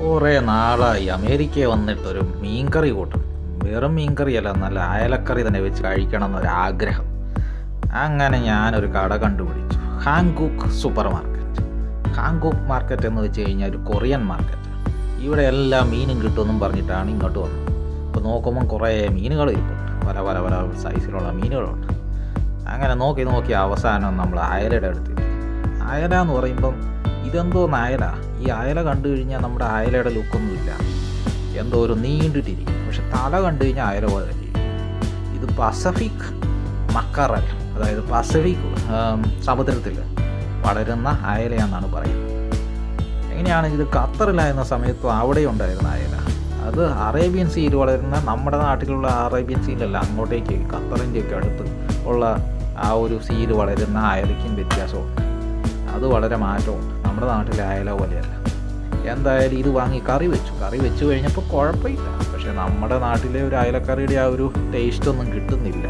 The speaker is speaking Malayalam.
കുറേ നാളായി. അമേരിക്കയിൽ വന്നിട്ടൊരു മീൻകറി കൂട്ടും വെറും മീൻകറിയല്ല നല്ല അയലക്കറി തന്നെ വെച്ച് കഴിക്കണം എന്നൊരാഗ്രഹം അങ്ങനെ ഞാനൊരു കട കണ്ടുപിടിച്ചു. Hankook super market Hankook market എന്ന് വെച്ച് കഴിഞ്ഞാൽ ഒരു കൊറിയൻ മാർക്കറ്റ്. ഇവിടെ എല്ലാ മീനും കിട്ടുമെന്നും പറഞ്ഞിട്ടാണ് ഇങ്ങോട്ട് വന്നത്. അപ്പോൾ നോക്കുമ്പം കുറേ മീനുകൾ ഇരിപ്പുണ്ട്. പല പല പല സൈസിലുള്ള മീനുകളുണ്ട്. അങ്ങനെ നോക്കി നോക്കി അവസാനം നമ്മൾ അയലയുടെ അടുത്ത് അയല എന്ന് പറയുമ്പം ഇതെന്തോ അയല ഈ അയല കണ്ടു കഴിഞ്ഞാൽ നമ്മുടെ അയലയുടെ ലുക്കൊന്നുമില്ല എന്തോ ഒരു നീണ്ടിട്ടിരിക്കും പക്ഷെ തല കണ്ടു കഴിഞ്ഞാൽ അയല പോലെ ഇത് പസഫിക് മക്കറൽ അതായത് പസഫിക് സമുദ്രത്തിൽ വളരുന്ന അയലയാണെന്നാണ് പറയുന്നത്. എങ്ങനെയാണ് ഇത് ഖത്തറിലായിരുന്ന സമയത്തും അവിടെ ഉണ്ടായിരുന്ന അയല? അത് അറേബ്യൻ സീയിൽ വളരുന്ന നമ്മുടെ നാട്ടിലുള്ള അറേബ്യൻ സീലല്ല അങ്ങോട്ടേക്ക് ഖത്തറിന്റെയൊക്കെ അടുത്ത് ഉള്ള ആ ഒരു സീൽ വളരുന്ന അയലയ്ക്കും വ്യത്യാസമുണ്ട്. അത് വളരെ മാറ്റമുണ്ട്. നമ്മുടെ നാട്ടിലെ അയല പോലെയല്ല. എന്തായാലും ഇത് വാങ്ങി കറി വെച്ചു. കറി വെച്ചു കഴിഞ്ഞപ്പോൾ കുഴപ്പമില്ല. പക്ഷേ നമ്മുടെ നാട്ടിലെ ഒരു അയലക്കറിയുടെ ആ ഒരു ടേസ്റ്റ് ഒന്നും കിട്ടുന്നില്ല.